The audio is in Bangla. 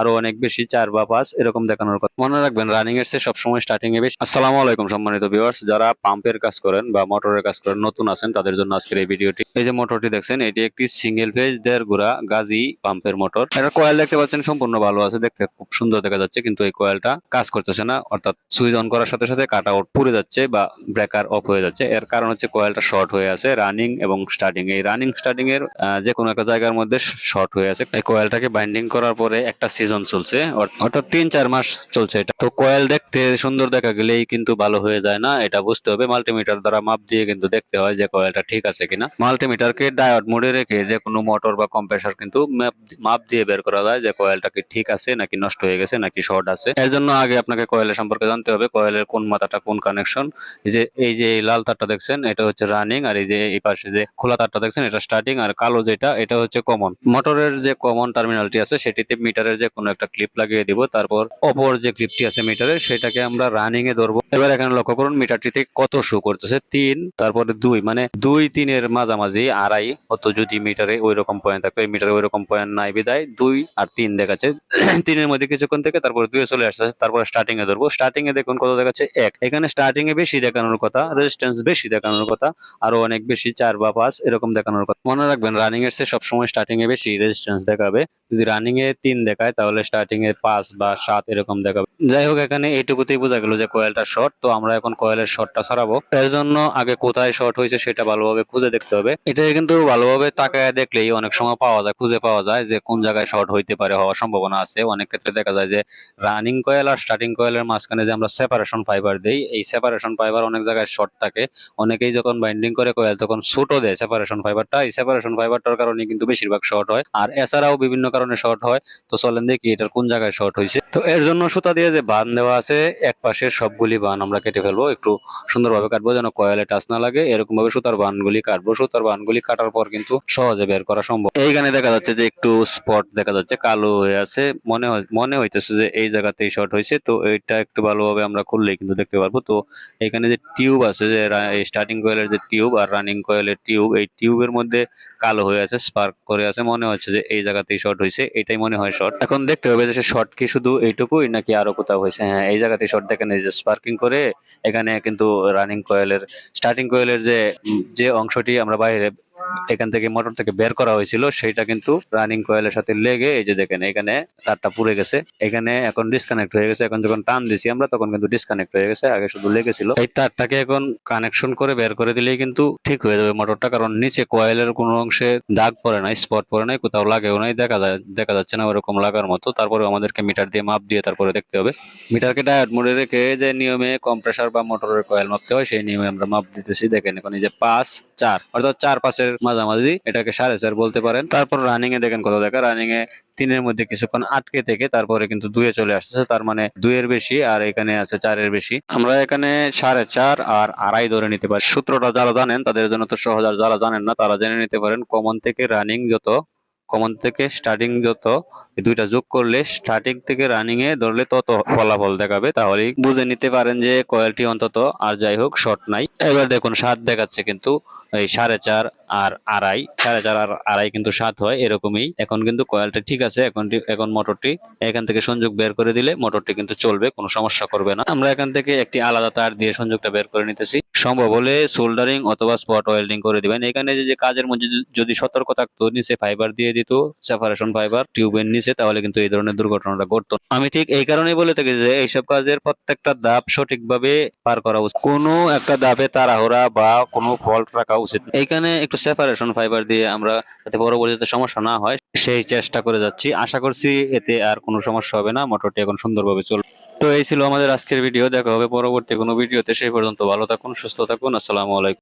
আরও অনেক বেশি চার বা পাঁচ এরকম দেখানোর কথা। মনে রাখবেন রানিং এর সবসময় স্টার্টিং এ বেশি। আসসালামু আলাইকুম, সম্মানিত ভিউয়ার্স যারা পাম্পের কাজ করেন বা মোটরের কাজ করেন, নতুন আছেন, তাদের জন্য আজকের এই ভিডিওটি এই যে মোটরটি দেখছেন, এটি একটি সিঙ্গেল ফেজ দেড় গোড়া গাজি পাম্পের মোটর এটা কয়েল দেখতে পাচ্ছেন, সম্পূর্ণ ভালো আছে দেখতে, খুব সুন্দর দেখা যাচ্ছে, কিন্তু এই কয়েলটা কাজ করতেছে না। অর্থাৎ সুইচ অন করার সাথে সাথে কাট আউট পুড়ে যাচ্ছে বা ব্রেকার অফ হয়ে যাচ্ছে। এর কারণ হচ্ছে কয়েলটা শর্ট হয়ে আছে রানিং এবং স্টার্টিং এই রানিং স্টার্টিং এর যে কোনো একটা জায়গার মধ্যে শর্ট হয়ে আছে। এই কয়েলটাকে বাইন্ডিং করার পরে একটা সিজন চলছে। অর্থাৎ তিন চার মাস চলছে এটা। তো কয়েল দেখতে সুন্দর দেখা গেলেই কিন্তু ভালো হয়ে যায় না, এটা বুঝতে হবে। মাল্টিমিটার দ্বারা মাপ দিয়ে কিন্তু দেখতে হয় যে কয়েলটা ঠিক আছে কিনা। মাল্টিমিটারকে ডায়োড মোডে রেখে যে কোনো মোটর বা কম্প্রেসার কিন্তু মাপ দিয়ে বের করা যায় যে কয়েলটা কি ঠিক আছে, নাকি নষ্ট হয়ে গেছে, নাকি শর্ট আছে। এর জন্য আগে আপনাকে কয়েলের সম্পর্কে জানতে হবে কয়েলের কোন মাথাটা কোন কানেকশন যে এই যে লাল তারটা দেখছেন, এটা হচ্ছে রানিং আর এই যে এই পাশে যে খোলা তারটা দেখছেন, এটা স্টার্টিং আর কালো যেটা, এটা হচ্ছে কমন মোটরের যে কমন টার্মিনালটি আছে, সেটিতে মিটারের যে কোনো একটা ক্লিপ লাগিয়ে দিব, তারপর অপর যে ক্লিপটি আছে মিটারের সেটাকে আমরা রানিংয়ে ধরবো। এবার এখানে লক্ষ্য করুন মিটারটিতে কত শো করতেছে? তিন, তারপরে দুই মানে দুই তিনের মাঝামাঝি, আড়াই, অত যদি মিটারে ওই রকম পয়েন্ট থাকবে মিটারে ওই রকম পয়েন্ট নাই বিদায়, দুই আর তিন দেখাচ্ছে। তিনের মধ্যে কিছুক্ষণ থেকে তারপরে দুই চলে আসছে, তারপরে স্টার্টিং এ ধরবো। স্টার্টিং এ দেখুন কত দেখাচ্ছে? এক। এখানে স্টার্টিং এ বেশি দেখানোর কথা রেজিস্ট্যান্স বেশি দেখানোর কথা, আরও অনেক বেশি, চার বা পাঁচ, এরকম দেখানোর কথা। মনে রাখবেন রানিং এর চেয়ে সবসময় স্টার্টিং এ বেশি রেজিস্ট্যান্স দেখাবে। যদি রানিং এ তিন দেখায়, তাহলে স্টার্টিং এ পাঁচ বা সাত এরকম দেখাবে। যাই হোক, এখানে এইটুকুতেই বোঝা গেল যে কয়েলটা শর্ট তো আমরা এখন কয়েলের শর্টটা ছাড়াবো এর জন্য আগে কোথায় শর্ট হয়েছে সেটা ভালোভাবে খুঁজে দেখতে হবে। এটা কিন্তু ভালোভাবে তাকায় দেখলেই অনেক সময় পাওয়া যায়, খুঁজে পাওয়া যায় যে কোন জায়গায় শর্ট হইতে পারে হওয়ার সম্ভাবনা আছে। অনেক ক্ষেত্রে দেখা যায় যে রানিং কয়েল আর স্টার্টিং কয়েলের মাঝখানে যে আমরা সেপারেশন ফাইবার দেই, এই সেপারেশন ফাইবার অনেক জায়গায় শর্ট থাকে। অনেকেই যখন বাইন্ডিং করে কয়েল, তখন ছোট দেয় সেপারেশন ফাইবারটা। এই সেপারেশন ফাইবারটার কারণে কিন্তু বেশিরভাগ শর্ট হয়। আর এছাড়াও বিভিন্ন কারণে শর্ট হয়। তো চলেন দেখি এটার কোন জায়গায় শর্ট হয়েছে। তো এর জন্য সুতা দিয়ে যে বান দেওয়া আছে এক পাশে সবগুলি বান আমরা কেটে ফেলব, একটু সুন্দরভাবে কাটবো যেন কয়েলে টাচ না লাগে। এরকম ভাবে সুতার বানগুলি কাটবো। সুতার বানগুলি কাটার পর কিন্তু সহজে বের করা সম্ভব। এইখানে দেখা যাচ্ছে যে একটু স্পট দেখা যাচ্ছে, কালো হয়ে আছে। মনে মনে হইতেছে যে এই জায়গাতেই শর্ট হয়েছে। তো এইটা একটু ভালোভাবে আমরা করলেই কিন্তু দেখতে পারব। তো এখানে যে টিউব আছে যে স্টার্টিং কয়েলের যে টিউব আর রানিং কয়েলের টিউব এই টিউবের মধ্যে কালো হয়ে আছে স্পার্ক করে আছে। মনে হচ্ছে যে এই জায়গাতেই শর্ট হয়েছে। এটাই মনে হয় শর্ট এখন দেখতে হবে যে শর্ট কি শুধু এইটুকুই নাকি আরও কোথাও হয়েছে? হ্যাঁ এই জায়গাতেই শর্ট দেখেন এই যে স্পার্কিং করে এখানে কিন্তু রানিং কয়েলের স্টার্টিং কয়েলের যে যে অংশটি আমরা বাইরে এখান থেকে মোটর থেকে বের করা হয়েছিল সেটা কিন্তু রানিং কয়েলের সাথে লেগে এই যে দেখেন, এখানে তারটা পুড়ে গেছে। এখানে এখন ডিসকানেক্ট হয়ে গেছে, এখন যখন টান দিছি আমরা, তখন কিন্তু ডিসকানেক্ট হয়ে গেছে, আগে শুধু লেগেছিল। এই তারটাকে এখন কানেকশন করে বের করে দিলেই কিন্তু ঠিক হয়ে যাবে মোটরটা, কারণ নিচে কয়েলের কোনো অংশে দাগ পড়ে নাই স্পট পড়ে নাই, কোথাও লাগেও নাই, দেখা যায়, দেখা যাচ্ছে না ওরকম লাগার মতো। তারপরে আমাদেরকে মিটার দিয়ে মাপ দিয়ে তারপরে দেখতে হবে। মিটারকে ডায়োড মোডে রেখে যে নিয়মে কম্প্রেসার বা মোটরের কয়েল মাপতে হয়, সেই নিয়মে আমরা মাপ দিতেছি। দেখেন এখন এই যে পাঁচ, চার, অর্থাৎ চার, পাঁচের মাঝামাঝি এটাকে সাড়ে চার বলতে পারেন। তারপর রানিং এ দেখেন কত দেখা রানিং এ তিনের মধ্যে কিছুক্ষণ আটকে থেকে তারপরে কিন্তু দুয়ে চলে আসতেছে, তার মানে দুইয়ের বেশি আর এখানে আছে চারের বেশি। আমরা এখানে সাড়ে চার আর আড়াই ধরে নিতে পারি। সূত্রটা যারা জানেন, তাদের জন্য তো সহজ, আর যারা জানেন না, তারা জেনে নিতে পারেন কমন থেকে রানিং যত কমন থেকে স্টার্টিং যত দুইটা যোগ করলে স্টার্টিং থেকে রানিং এ ধরলে তত ফলাফল দেখাবে। তাহলেই বুঝে নিতে পারেন যে কয়েলটি অন্তত, আর যাই হোক শর্ট নাই। এবার দেখুন, সাত দেখাচ্ছে কিন্তু এই সাড়ে চার আর আড়াই, সাড়ে চার আর আড়াই কিন্তু সাত হয়, এরকমই। এখন কিন্তু কয়েলটা ঠিক আছে, এখন এখন মোটরটি এখান থেকে সংযোগ বের করে দিলে মোটরটি কিন্তু চলবে, কোনো সমস্যা করবে না। আমরা এখান থেকে একটি আলাদা তার দিয়ে সংযোগটা বের করে নিতেছি। সম্ভব হলে সোল্ডারিং অথবা স্পট ওয়েল্ডিং করে দিবেন। এখানে যে- কাজের মধ্যে যদি- যদি সতর্ক থাকতো, নিচে ফাইবার দিয়ে দিত সেপারেশন ফাইবার টিউবের নিচে, তাহলে কিন্তু এই ধরনের দুর্ঘটনাটা ঘটতো। আমি ঠিক এই কারণেই বলে থাকি যে, এইসব কাজের প্রত্যেকটা ধাপ সঠিকভাবে পার করা উচিত। কোনো একটা ধাপে তাড়াহুড়া বা কোনো ফল্ট রাখা উচিত এইখানে একটু সেপারেশন ফাইবার দিয়ে আমরা যাতে পরবর্তীতে সমস্যা না হয়, সেই চেষ্টা করে যাচ্ছি। আশা করছি এতে আর কোনো সমস্যা হবে না। মোটরটি এখন সুন্দরভাবে চলবে। তো এই ছিল আমাদের আজকের ভিডিও দেখা হবে পরবর্তী কোনো ভিডিওতে সেই পর্যন্ত ভালো থাকুন, সুস্থ থাকুন। আসসালামু আলাইকুম।